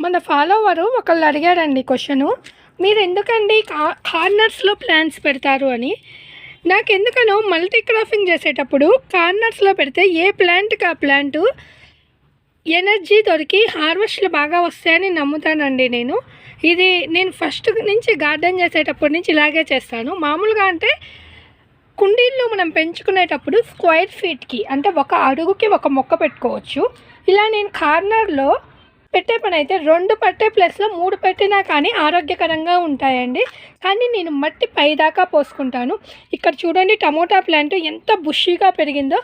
మన ఫాలోవరు ఒకళ్ళు అడిగారండి క్వశ్చను మీరు ఎందుకండి కా కార్నర్స్లో ప్లాంట్స్ పెడతారు అని. నాకు ఎందుకనో మల్టీ క్రాఫింగ్ చేసేటప్పుడు కార్నర్స్లో పెడితే ఏ ప్లాంట్కి ఆ ప్లాంట్ ఎనర్జీ దొరికి హార్వెస్ట్లు బాగా వస్తాయని నమ్ముతానండి నేను. ఇది నేను ఫస్ట్ నుంచి గార్డెన్ చేసేటప్పటి నుంచి ఇలాగే చేస్తాను. మామూలుగా అంటే కుండీల్లో మనం పెంచుకునేటప్పుడు స్క్వేర్ ఫీట్కి అంటే ఒక అడుగుకి ఒక మొక్క పెట్టుకోవచ్చు. ఇలా నేను కార్నర్లో పెట్టే పని అయితే రెండు పట్టే ప్లస్లో మూడు పెట్టినా కానీ ఆరోగ్యకరంగా ఉంటాయండి. కానీ నేను మట్టి పైదాకా పోసుకుంటాను. ఇక్కడ చూడండి టమోటా ప్లాంట్ ఎంత బుషీగా పెరిగిందో.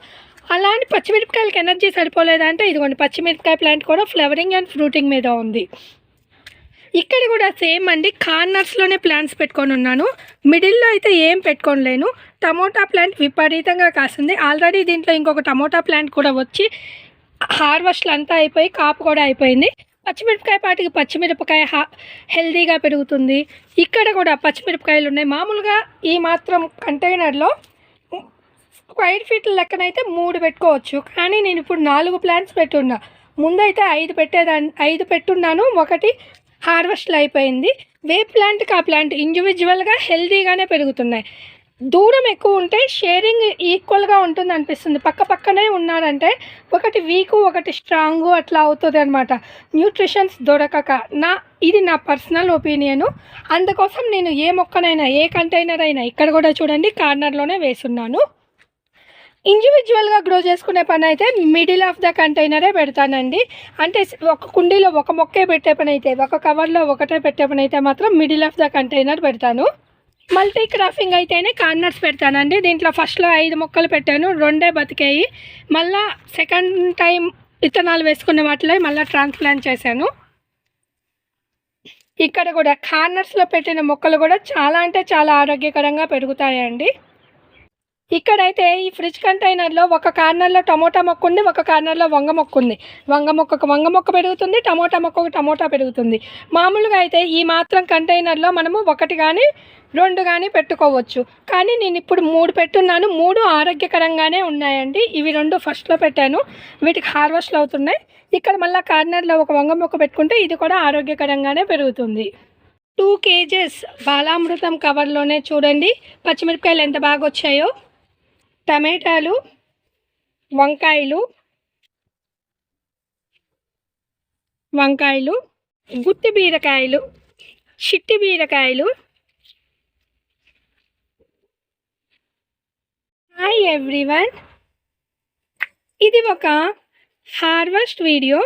అలాంటి పచ్చిమిరపకాయలకి ఎనర్జీ సరిపోలేదంటే ఇదిగోండి పచ్చిమిరపకాయ ప్లాంట్ కూడా ఫ్లవరింగ్ అండ్ ఫ్రూటింగ్ మీద ఉంది. ఇక్కడ కూడా సేమ్ అండి కార్నర్స్లోనే ప్లాంట్స్ పెట్టుకొని ఉన్నాను. మిడిల్లో అయితే ఏం పెట్టుకోలేను. టమోటా ప్లాంట్ విపరీతంగా కాస్తుంది ఆల్రెడీ దీంట్లో ఇంకొక టమోటా ప్లాంట్ కూడా వచ్చి హార్వెస్ట్లు అంతా అయిపోయి కాపు కూడా అయిపోయింది. పచ్చిమిరపకాయ పాటికి పచ్చిమిరపకాయ హా హెల్దీగా పెరుగుతుంది. ఇక్కడ కూడా పచ్చిమిరపకాయలు ఉన్నాయి. మామూలుగా ఈ మాత్రం కంటైనర్లో స్క్వైర్ ఫీట్ లెక్కనైతే మూడు పెట్టుకోవచ్చు. కానీ నేను ఇప్పుడు నాలుగు ప్లాంట్స్ పెట్టున్నా. ముందైతే ఐదు పెట్టేదాన్ని ఐదు పెట్టున్నాను. ఒకటి హార్వెస్ట్లు అయిపోయింది. వే ప్లాంట్కి ఆ ప్లాంట్ ఇండివిజువల్గా హెల్దీగానే పెరుగుతున్నాయి. దూరం ఎక్కువ ఉంటే షేరింగ్ ఈక్వల్గా ఉంటుంది అనిపిస్తుంది పక్క పక్కనే ఉన్నారంటే ఒకటి వీక్ ఒకటి స్ట్రాంగ్ అట్లా అవుతుంది అనమాట న్యూట్రిషన్స్ దొరకక. నా ఇది నా పర్సనల్ ఒపీనియను. అందుకోసం నేను ఏ మొక్కనైనా ఏ కంటైనర్ అయినా ఇక్కడ కూడా చూడండి కార్నర్లోనే వేసున్నాను. ఇండివిజువల్గా గ్రో చేసుకునే పని అయితే మిడిల్ ఆఫ్ ద కంటైనరే పెడతానండి. అంటే ఒక కుండీలో ఒక మొక్కే పెట్టే పని అయితే ఒక కవర్లో ఒకటే పెట్టే పని అయితే మాత్రం మిడిల్ ఆఫ్ ద కంటైనర్ పెడతాను. మల్టీ క్రాఫింగ్ అయితేనే కార్నర్స్ పెడతానండి. దీంట్లో ఫస్ట్లో ఐదు మొక్కలు పెట్టాను రెండే బతికాయి. మళ్ళా సెకండ్ టైం విత్తనాలు వేసుకున్న వాటిలో మళ్ళీ ట్రాన్స్ప్లాంట్ చేశాను. ఇక్కడ కూడా కార్నర్స్లో పెట్టిన మొక్కలు కూడా చాలా అంటే చాలా ఆరోగ్యకరంగా పెరుగుతాయండి. ఇక్కడైతే ఈ ఫ్రిడ్జ్ కంటైనర్లో ఒక కార్నర్లో టమోటా మొక్క ఉంది ఒక కార్నర్లో వంగ మొక్క ఉంది. వంగ మొక్కకు వంగ మొక్క పెరుగుతుంది టమోటా మొక్కకు టమోటా పెరుగుతుంది. మామూలుగా అయితే ఈ మాత్రం కంటైనర్లో మనము ఒకటి కానీ రెండు కానీ పెట్టుకోవచ్చు. కానీ నేను ఇప్పుడు మూడు పెట్టున్నాను. మూడు ఆరోగ్యకరంగానే ఉన్నాయండి. ఇవి రెండు ఫస్ట్లో పెట్టాను. వీటికి హార్వెస్ట్లు అవుతున్నాయి. ఇక్కడ మళ్ళీ కార్నర్లో ఒక వంగ మొక్క పెట్టుకుంటే ఇది కూడా ఆరోగ్యకరంగానే పెరుగుతుంది. టూ కేజెస్ బాలామృతం కవర్లోనే చూడండి. పచ్చిమిరపకాయలు ఎంత బాగా వచ్చాయో. టమాటాలు వంకాయలు వంకాయలు గుత్తి బీరకాయలు చిట్టి బీరకాయలు హాయ్ ఎవ్రీవన్ ఇది ఒక హార్వెస్ట్ వీడియో.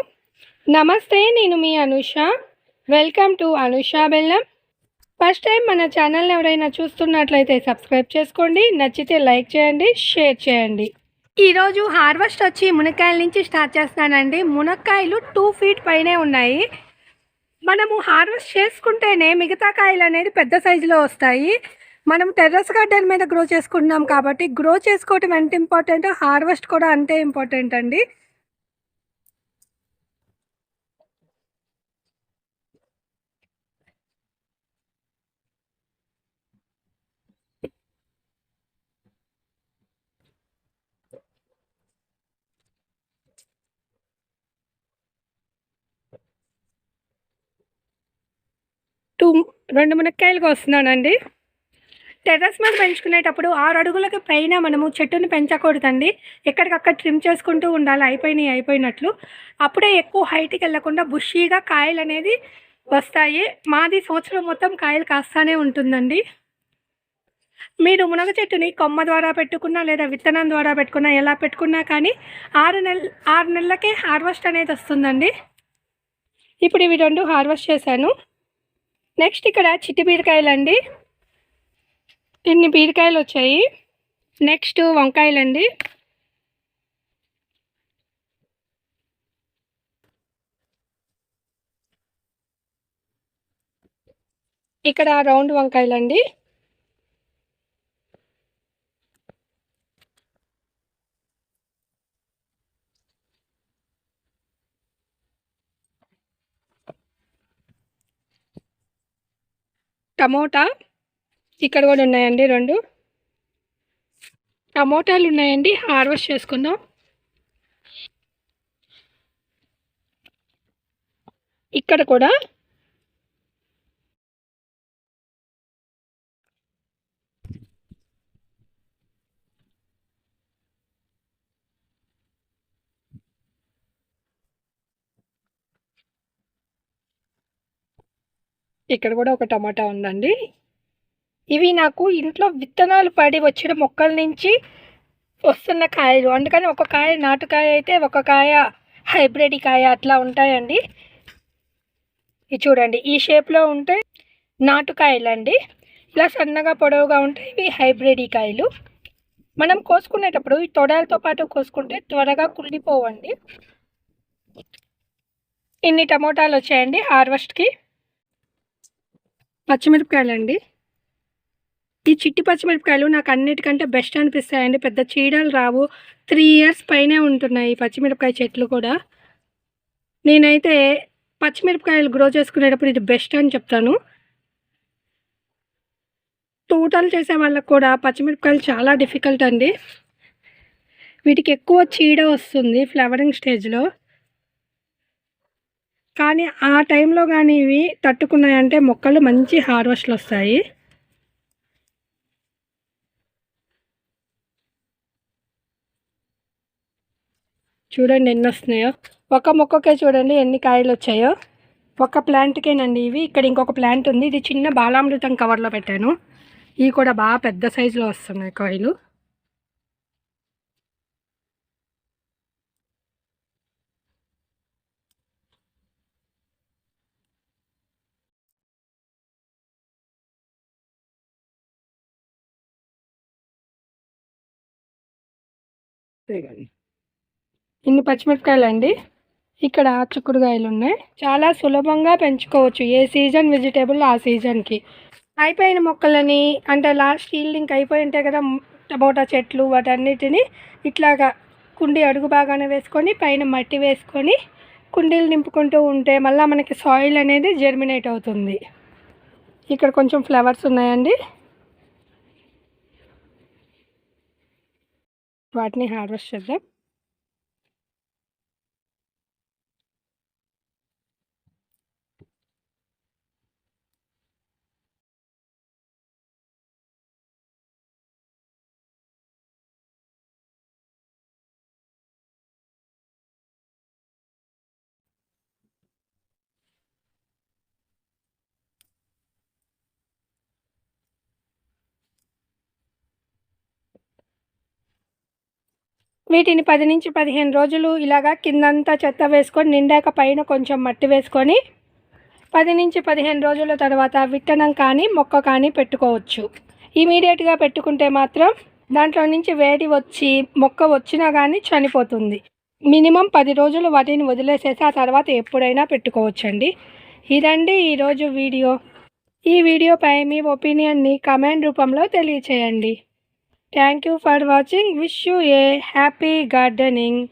నమస్తే నేను మీ Anusha. Welcome to Anusha Bellam. First time మన ఛానల్ని ఎవరైనా చూస్తున్నట్లయితే సబ్స్క్రైబ్ చేసుకోండి. నచ్చితే లైక్ చేయండి షేర్ చేయండి. ఈరోజు హార్వెస్ట్ వచ్చి మునక్కాయల నుంచి స్టార్ట్ చేస్తానండి మునక్కాయలు టూ ఫీట్ పైనే ఉన్నాయి. మనము హార్వెస్ట్ చేసుకుంటేనే మిగతా కాయలు అనేది పెద్ద సైజులో వస్తాయి. మనం టెర్రస్ గార్డెన్ మీద గ్రో చేసుకుంటున్నాం కాబట్టి గ్రో చేసుకోవటం ఎంత ఇంపార్టెంట్? హార్వెస్ట్ కూడా అంతే ఇంపార్టెంట్ అండి. టూ రెండు మునక్కాయలకు వస్తున్నానండి టెర్రస్ మీద పెంచుకునేటప్పుడు ఆరు అడుగులకి పైన మనము చెట్టును పెంచకూడదండి. ఎక్కడికక్కడ ట్రిమ్ చేసుకుంటూ ఉండాలి అయిపోయినాయి అయిపోయినట్లు. అప్పుడే ఎక్కువ హైట్కి వెళ్ళకుండా బుషీగా కాయలు అనేది వస్తాయి. మాది సంవత్సరం మొత్తం కాయలు కాస్తానే ఉంటుందండి. మీరు మునగ చెట్టుని కొమ్మ ద్వారా పెట్టుకున్నా లేదా విత్తనం ద్వారా పెట్టుకున్నా ఎలా పెట్టుకున్నా కానీ ఆరు నెల ఆరు నెలలకే హార్వెస్ట్ అనేది వస్తుందండి. ఇప్పుడు ఇవి రెండు హార్వెస్ట్ చేశాను. నెక్స్ట్ ఇక్కడ చిట్టి బీరకాయలు అండి ఇన్ని బీరకాయలు వచ్చాయి. నెక్స్ట్ వంకాయలండి. ఇక్కడ రౌండ్ వంకాయలండి. టమోటా ఇక్కడ కూడా ఉన్నాయండి రెండు. టమోటాలు ఉన్నాయండి హార్వెస్ట్ చేసుకుందాం. ఇక్కడ కూడా ఇక్కడ కూడా ఒక టమాటా ఉందండి. ఇవి నాకు ఇంట్లో విత్తనాలు పడి వచ్చిన మొక్కల నుంచి వస్తున్న కాయలు. అందుకని ఒక కాయ నాటుకాయ అయితే ఒక కాయ హైబ్రిడ్ కాయ అట్లా ఉంటాయండి. ఇది చూడండి ఈ షేప్లో ఉంటే నాటుకాయలు అండి ఇలా సన్నగా పొడవుగా ఉంటాయి ఇవి హైబ్రిడ్ కాయలు. మనం కోసుకునేటప్పుడు ఈ తొడాలతో పాటు కోసుకుంటే త్వరగా కుళ్ళిపోవండి. ఇన్ని టమోటాలు వచ్చాయండి హార్వెస్ట్కి. పచ్చిమిరపకాయలండి. ఈ చిట్టి పచ్చిమిరపకాయలు నాకు అన్నిటికంటే బెస్ట్ అనిపిస్తాయండి. పెద్ద చీడలు రావు. త్రీ ఇయర్స్ పైనే ఉంటున్నాయి ఈ పచ్చిమిరపకాయ చెట్లు కూడా. నేనైతే పచ్చిమిరపకాయలు గ్రో చేసుకునేటప్పుడు ఇది బెస్ట్ అని చెప్తాను. తోటలు చేసే వాళ్ళకు కూడా పచ్చిమిరపకాయలు చాలా డిఫికల్ట్ అండి. వీటికి ఎక్కువ చీడ వస్తుంది ఫ్లవరింగ్ స్టేజ్లో. కానీ ఆ టైంలో కానీ ఇవి తట్టుకున్నాయంటే మొక్కలు మంచి హార్వెస్ట్లు వస్తాయి. చూడండి ఎన్ని వస్తున్నాయో ఒక మొక్కకే చూడండి ఎన్ని కాయలు వచ్చాయో. ఒక ప్లాంట్కేనండి ఇవి. ఇక్కడ ఇంకొక ప్లాంట్ ఉంది. ఇది చిన్న బాలామృతం కవర్లో పెట్టాను. ఇవి కూడా బాగా పెద్ద సైజులో వస్తున్నాయి కాయలు. ఇన్ని పచ్చిమిరపకాయలు అండి? ఇక్కడ చిక్కుడుకాయలు ఉన్నాయి చాలా సులభంగా పెంచుకోవచ్చు ఏ సీజన్ వెజిటేబుల్ ఆ సీజన్కి. అయిపోయిన మొక్కలని అంటే లాస్ట్ ఈల్డింగ్ అయిపోయి ఉంటాయి కదా టమోటా చెట్లు వాటన్నిటిని ఇట్లాగా కుండీ అడుగు బాగానే వేసుకొని పైన మట్టి వేసుకొని కుండీలు నింపుకుంటూ ఉంటే మళ్ళీ మనకి సాయిల్ అనేది జర్మినేట్ అవుతుంది. ఇక్కడ కొంచెం ఫ్లవర్స్ ఉన్నాయండి. వాటిని హార్వెస్ట్ చేద్దాం. వీటిని పది నుంచి పదిహేను రోజులు ఇలాగా కిందంతా చెత్త వేసుకొని నిండాక పైన కొంచెం మట్టి వేసుకొని పది నుంచి పదిహేను రోజుల తర్వాత విత్తనం కానీ మొక్క కానీ పెట్టుకోవచ్చు. ఇమీడియట్గా పెట్టుకుంటే మాత్రం దాంట్లో నుంచి వేడి వచ్చి మొక్క వచ్చినా కానీ చనిపోతుంది. మినిమం పది రోజులు వాటిని వదిలేసేసి ఆ తర్వాత ఎప్పుడైనా పెట్టుకోవచ్చండి. ఇదండి ఈరోజు వీడియో. ఈ వీడియోపై మీ ఒపీనియన్ని కమెంట్ రూపంలో తెలియచేయండి. Thank you for watching. Wish you a happy gardening.